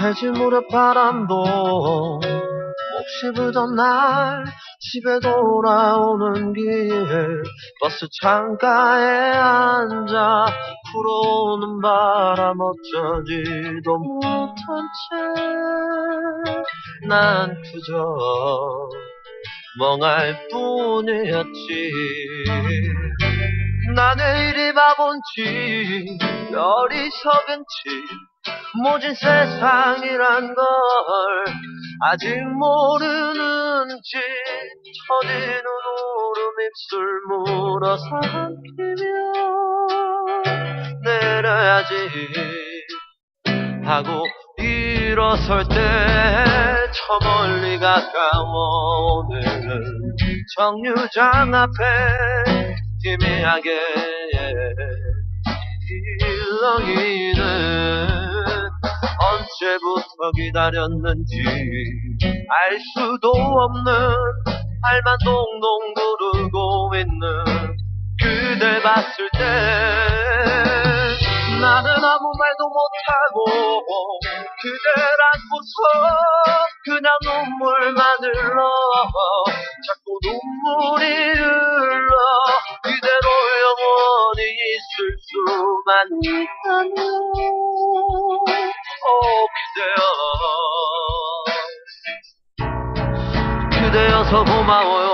해질 모래 바람도 몹시 불던 날 집에 돌아오는 길 버스 창가에 앉아 불어오는 바람 어쩌지도 못한 채. 난 그저 멍할 뿐이었지. 나는 이리 바본지 어리석은지 모진 세상이란 걸 아직 모르는지 처지는 울음 입술 물어 삼키며 내려야지. 하고 일어설 때 저 멀리 가까워 오늘은 정류장 앞에 희미하게 일렁이는 언제부터 기다렸는지 알 수도 없는 발만 동동 구르고 있는 그댈 봤을 때 나는 아무 말도 못하고 그댈 안고서 그냥 눈물만 흘러 자꾸 눈물이 흘러 이대로 영원히 있을 수만 있다면 오 그대여 그대여서 고마워요.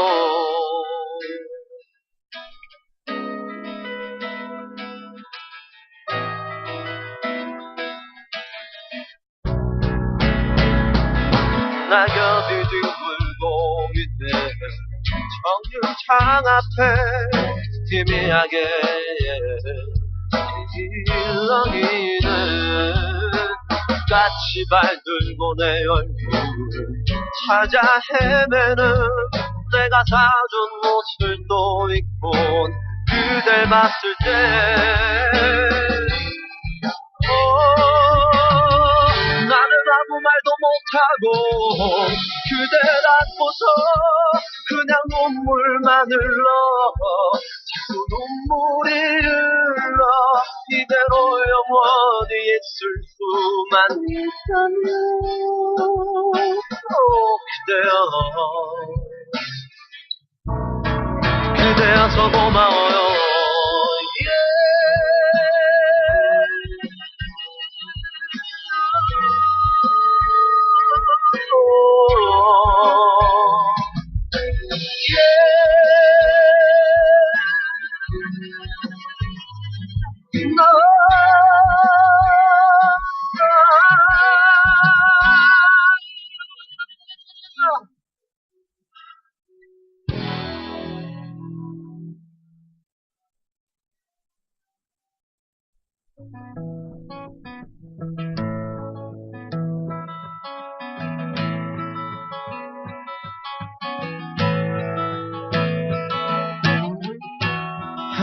낙엽이 뒹굴고 있네 정류장 앞에 희미하게 일렁이는 까치발 들고 내 얼굴 찾아 헤매는 내가 사준 옷을 또 입고 그댈 봤을 때. 어, 나는 아무 말도 못하고 그댈 안고서 그냥 눈물만 흘러 자꾸 눈물이 흘러 이대로 영원히 있을 수만 있다면 오 그대여 그대여서 고마워요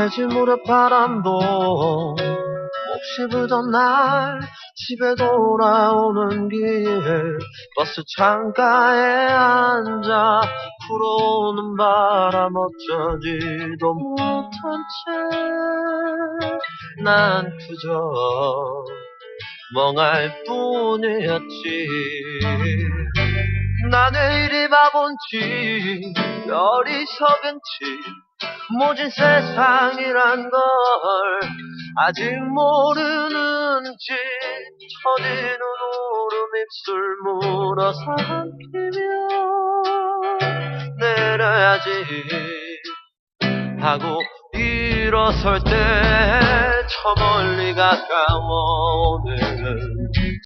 해질 모래 바람도 몹시 불던 날 집에 돌아오는 길 버스 창가에 앉아 불어오는 바람 어쩌지도 못한 채 난 그저 멍할 뿐이었지. 나는 이리 바본지 어리석은지 모진 세상이란 걸 아직 모르는지 처지는 울음 입술 물어 삼키며 내려야지 하고 일어설 때 저 멀리 가까워 오늘은